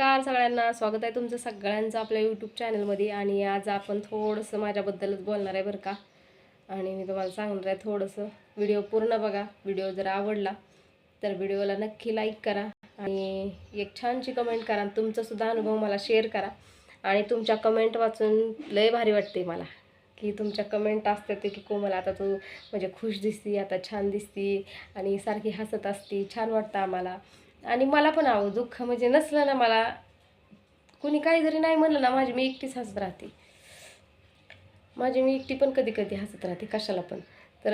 नमस्कार सगळ्यांना. स्वागत आहे तुमचं सगळ्यांचं आपल्या यूट्यूब चॅनलमध्ये आणि आज आपण थोडंसं माझ्याबद्दलच बोलणार आहे बरं का. आणि मी तुम्हाला सांगणार आहे थोडंसं व्हिडिओ पूर्ण बघा. व्हिडिओ जर आवडला तर व्हिडिओला नक्की लाईक करा. आणि एक छानशी कमेंट करा आणि तुमचासुद्धा अनुभव मला शेअर करा. आणि तुमच्या कमेंट वाचून लय भारी वाटते मला. की तुमच्या कमेंट असतात की कोमल आता तू म्हणजे खुश दिसती आता छान दिसती. आणि सारखी हसत असती छान वाटतं आम्हाला. आणि मला पण आहो दुःख म्हणजे नसलं ना मला. कुणी काही जरी नाही म्हणलं ना माझी मी एकटीच हसत राहते. माझी मी एकटी पण कधी कधी हसत राहते कशाला पण. तर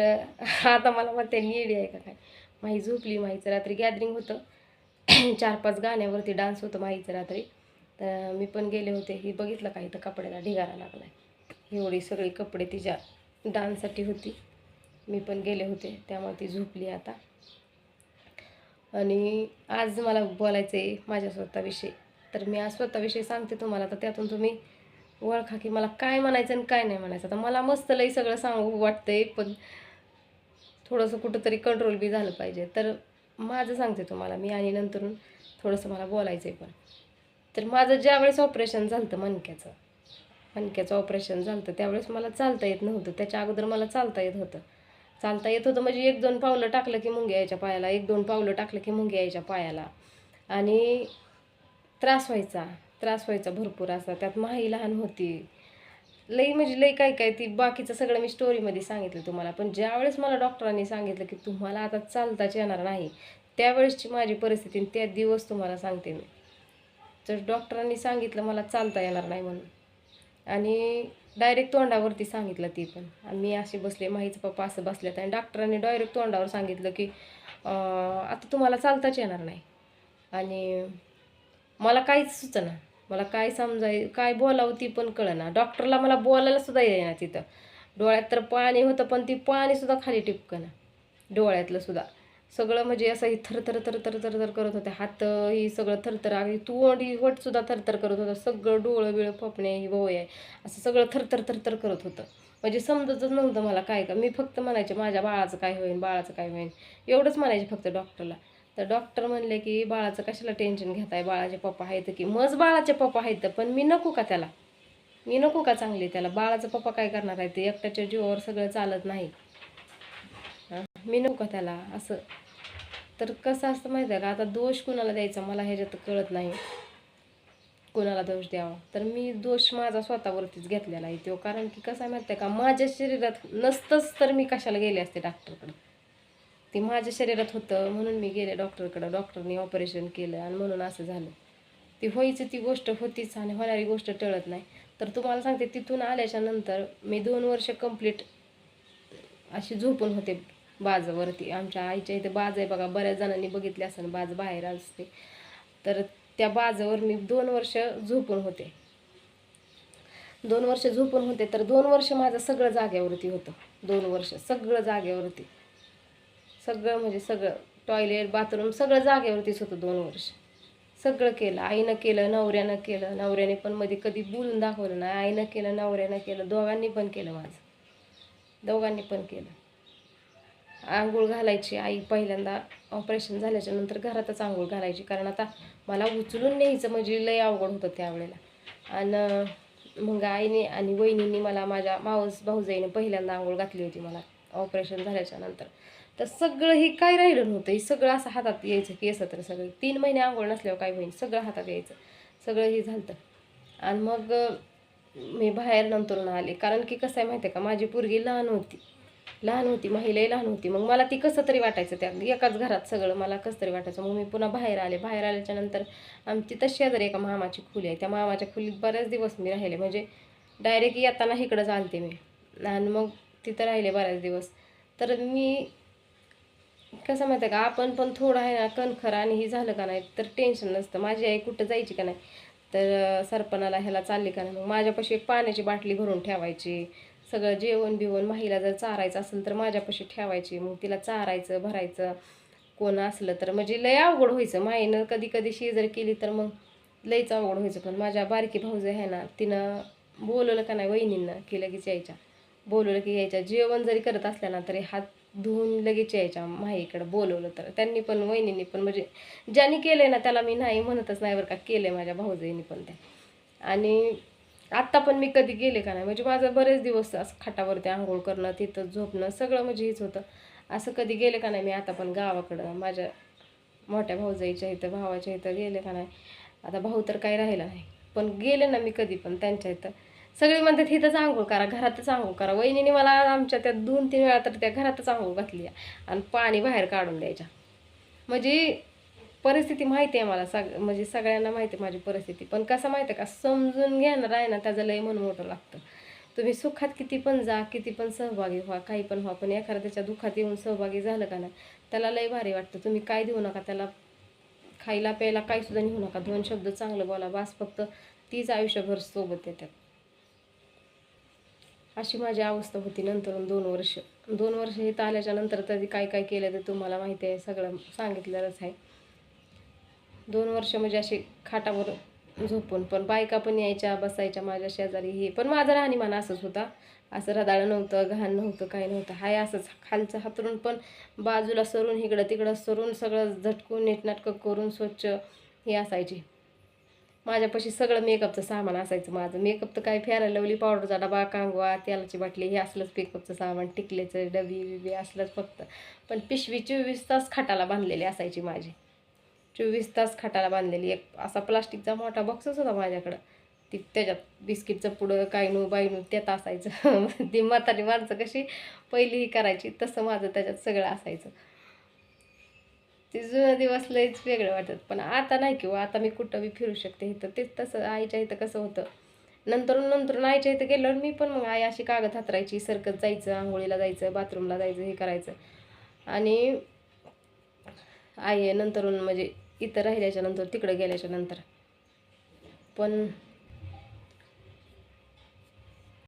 आता मला म्हणते येडी आहे का काय? माही झोपली माहीचं रात्री गॅदरिंग होतं. चार पाच गाण्यावरती डान्स होतं माहीचं रात्री. तर मी पण गेले होते. ही बघितलं का? इथं कपड्याला ढिगारा लागलाय. एवढी सगळी कपडे तिच्या डान्ससाठी होती. मी पण गेले होते. त्यामुळे ती झोपली आता. आणि आज मला बोलायचं आहे माझ्या स्वतःविषयी. तर मी आज स्वतःविषयी सांगते तुम्हाला. तर त्यातून तुम्ही ओळखा की मला काय म्हणायचं आणि काय नाही म्हणायचं. तर मला मस्त लई सगळं सांगू वाटतंय पण थोडंसं कुठंतरी कंट्रोल बी झालं पाहिजे. तर माझं सांगते तुम्हाला मी आणि नंतरून थोडंसं मला बोलायचं आहे पण. तर माझं ज्यावेळेस ऑपरेशन झालं होतं मणक्याचं मणक्याचं ऑपरेशन झालं होतं त्यावेळेस मला चालता येत नव्हतं. त्याच्या अगोदर मला चालता येत होतं. चालता येत होतं. म्हणजे एक दोन पावलं टाकलं की मुंग्या यायच्या पायाला एक दोन पावलं टाकलं की मुंग्या यायच्या पायाला. आणि त्रास व्हायचा त्रास व्हायचा भरपूर असा. त्यात माही लहान होती. लई म्हणजे लई काय काय ती बाकीचं सगळं मी स्टोरीमध्ये सांगितलं तुम्हाला. पण ज्यावेळेस मला डॉक्टरांनी सांगितलं की तुम्हाला आता चालताच येणार नाही त्यावेळेसची माझी परिस्थिती त्या दिवस तुम्हाला सांगते मी. तर डॉक्टरांनी सांगितलं मला चालता येणार नाही म्हणून. आणि डायरेक्ट तोंडावरती सांगितलं ती पण. आणि मी असे बसले माहीचं पप्पा असं बसल्यात आणि डॉक्टरांनी डायरेक्ट तोंडावर सांगितलं की आता तुम्हाला चालताच येणार नाही. आणि मला काहीच सुचना मला काय समजाय काय बोलावं ती पण कळना. डॉक्टरला मला बोलायला सुद्धा येईना तिथं. डोळ्यात तर पाणी होतं पण ती पाणीसुद्धा खाली टिपकना. डोळ्यातलं सुद्धा. सगळं म्हणजे असं ही थरथर थरथर थरथर करत होते. हात ही सगळं थरथर. आणि तोंड ही वटसुद्धा थरथर करत होतं. सगळं डोळं बिळं फपणे ही भोय आहे. असं सगळं थरथर थरथर करत होतं. म्हणजे समजतच नव्हतं मला काय का. मी फक्त म्हणायचे माझ्या बाळाचं काय होईल बाळाचं काय होईल एवढंच म्हणायचे फक्त डॉक्टरला. तर डॉक्टर म्हणले की बाळाचं कशाला टेन्शन घेताय? बाळाचे पप्पा आहेत की? मज बाळाचे पप्पा आहेत पण मी नको का त्याला? मी नको का चांगली त्याला? बाळाचं पप्पा काय करणार आहे? ते एकट्याच्या जीवावर सगळं चालत नाही. मी नको त्याला असं. तर कसं असतं माहिती आहे का? आता दोष कुणाला द्यायचा मला ह्याच्यात कळत नाही. कोणाला दोष द्यावा. तर मी दोष माझा स्वतःवरतीच घेतलेला आहे तो. कारण की कसं आहे माहिती आहे का? माझ्या शरीरात नसतंच तर मी कशाला गेले असते डॉक्टरकडं? ते माझ्या शरीरात होतं म्हणून मी गेले डॉक्टरकडं. डॉक्टरने ऑपरेशन केलं आणि म्हणून असं झालं. ती व्हायची ती गोष्ट होतीच आणि होणारी गोष्ट टळत नाही. तर तुम्हाला सांगते तिथून आल्याच्यानंतर मी दोन वर्ष कंप्लीट अशी झोपून होते. बाजावरती. आमच्या आईच्या इथे बाज आहे बघा बऱ्याच जणांनी बघितले असं बाज बाहेर असते. तर त्या बाजावर मी दोन वर्ष झोपून होते. दोन वर्ष झोपून होते तर दोन वर्ष माझं सगळं जाग्यावरती होतं. दोन वर्ष सगळं जागेवरती. सगळं म्हणजे सगळं टॉयलेट बाथरूम सगळं जागेवरतीच होतं दोन वर्ष. सगळं केलं आईनं केलं नवऱ्यानं केलं. नवऱ्याने पण मध्ये कधी बोलून दाखवलं नाही आईनं केलं नवऱ्यानं केलं दोघांनी पण केलं माझं. दोघांनी पण केलं. आंघोळ घालायची. आई पहिल्यांदा ऑपरेशन झाल्याच्यानंतर घरातच आंघोळ घालायची. कारण आता मला उचलून न्यायचं म्हणजे लय अवघड होतं त्यावेळेला. आणि मग आईने आणि वहिनींनी मला माझ्या मावस भाऊजाईने पहिल्यांदा आंघोळ घातली होती मला ऑपरेशन झाल्याच्यानंतर. तर सगळं हे काय राहिलं नव्हतं? हे सगळं असं हातात यायचं की असं तर सगळं. तीन महिने आंघोळ नसल्यावर काय होईल सगळं हातात यायचं. सगळं हे झालं आणि मग मी बाहेर नंतर आले. कारण की कसं आहे माहिती आहे का? माझी पोरगी लहान होती. लहान होती महिलाही लहान होती. मग मला ती कसं तरी वाटायचं त्या एकाच घरात सगळं मला कसं तरी वाटायचं. मग मी पुन्हा बाहेर आले. बाहेर आल्याच्यानंतर आमची तशी शेजारी एका मामाची खोली आहे. त्या मामाच्या खोलीत बऱ्याच दिवस मी राहिले. म्हणजे डायरेक्ट येताना इकडं चालते मी. आणि मग तिथं राहिले बऱ्याच दिवस. तर मी कसं माहिती आहे का आपण पण थोडं आहे ना कणखर आणि हे झालं का नाही तर टेन्शन नसतं. माझी आई कुठं जायची का नाही तर सरपणाला ह्याला चालली का नाही. मग माझ्यापाशी एक पाण्याची बाटली भरून ठेवायची. सगळं जेवण बिवण माहीला जर चारायचं असेल तर माझ्यापाशी ठेवायची. मग तिला चारायचं भरायचं कोण असलं तर. म्हणजे लय अवघड व्हायचं. माईनं कधी कधी शेजारी केली तर मग लयच अवघड व्हायचं. पण माझ्या बारकी भाऊज आहे ना तिनं बोलवलं का नाही वहिनींना की लगेच यायच्या. बोलवलं की यायच्या. जेवण जरी करत असल्या ना तरी हात धुवून लगेच यायच्या माहीकडं बोलवलं तर. त्यांनी पण वहिनींनी पण. म्हणजे ज्यांनी केलंय ना त्याला मी नाही म्हणतच नाही बरं का. केलंय माझ्या भाऊजाईंनी पण त्या आणि आत्ता पण मी कधी गेले का नाही? म्हणजे माझं बरेच दिवस असं खाटावरती आंघोळ करणं तिथं झोपणं सगळं म्हणजे हेच होतं. असं कधी गेले का नाही? मी आता पण गावाकडं माझ्या मोठ्या भाऊजाईच्या इथं भावाच्या इथं गेले का नाही? आता भाऊ तर काही राहिला नाही. पण गेले ना मी कधी पण त्यांच्या इथं. सगळे म्हणतात इथंच आंघोळ करा घरातच आंघोळ करा. वहिनीने मला आमच्या त्या दोन तीन वेळा तर त्या घरातच आंघोळ घातली आणि पाणी बाहेर काढून द्यायच्या. म्हणजे परिस्थिती माहिती आहे मला सग म्हणजे सगळ्यांना माहिती आहे माझी परिस्थिती. पण कसं माहिती आहे का? समजून घेणार आहे ना त्याचं लय मन मोठं लागतं. तुम्ही सुखात किती पण जा किती पण सहभागी व्हा काही पण व्हा पण एखाद्या त्याच्या दुःखात येऊन सहभागी झालं का नाही त्याला लय भारी वाटतं. तुम्ही काय देऊ नका त्याला खायला प्यायला काही सुद्धा नेऊ नका. दोन शब्द चांगलं बोला बास फक्त तीच आयुष्यभर सोबत येतात. अशी माझी अवस्था होती नंतर दोन वर्ष. दोन वर्ष हे आल्याच्यानंतर तरी काय काय केलं तर तुम्हाला माहिती आहे सगळं सांगितलेलंच आहे. दोन वर्ष म्हणजे असे खाटावर झोपून पण बायका पण यायच्या बसायच्या माझ्या शेजारी हे. पण माझं राहणीमान असंच होता. असं रदाळं नव्हतं घाण नव्हतं काय नव्हतं. हाय असंच खालचं हातरून पण बाजूला सरून इकडं तिकडं सरून सगळं झटकून नीटनाटकं करून स्वच्छ हे असायची. माझ्यापाशी सगळं मेकअपचं सामान असायचं माझं. मेकअप तर काय फेरायला लावली पावडरचा डबा कांगवा तेलाची बाटली हे असलंच मेकअपचं सामान टिकलेचं डबी बिबी असलंच फक्त. पण पिशवी चोवीस तास खाटाला बांधलेली असायची माझी. चोवीस तास खाटाला बांधलेली एक असा प्लास्टिकचा मोठा बॉक्सच होता माझ्याकडं. ती त्याच्यात बिस्किटचं पुढं कायनू बायनू त्यात असायचं. ती म्हातारी माणसं कशी पहिली ही करायची तसं माझं त्याच्यात सगळं असायचं. ते जुनं दिवस लईच वेगळं वाटत पण आता नाही किंवा आता मी कुठं बी फिरू शकते इथं तेच तसं आईच्या इथं कसं होतं. नंतर नंतर आईच्या इथं गेल्यावर मी पण मग आई अशी कागद हातरायची सरकत जायचं आंघोळीला जायचं बाथरूमला जायचं हे करायचं. आणि आई नंतरून म्हणजे इथं राहिल्याच्यानंतर तिकडं गेल्याच्यानंतर. पण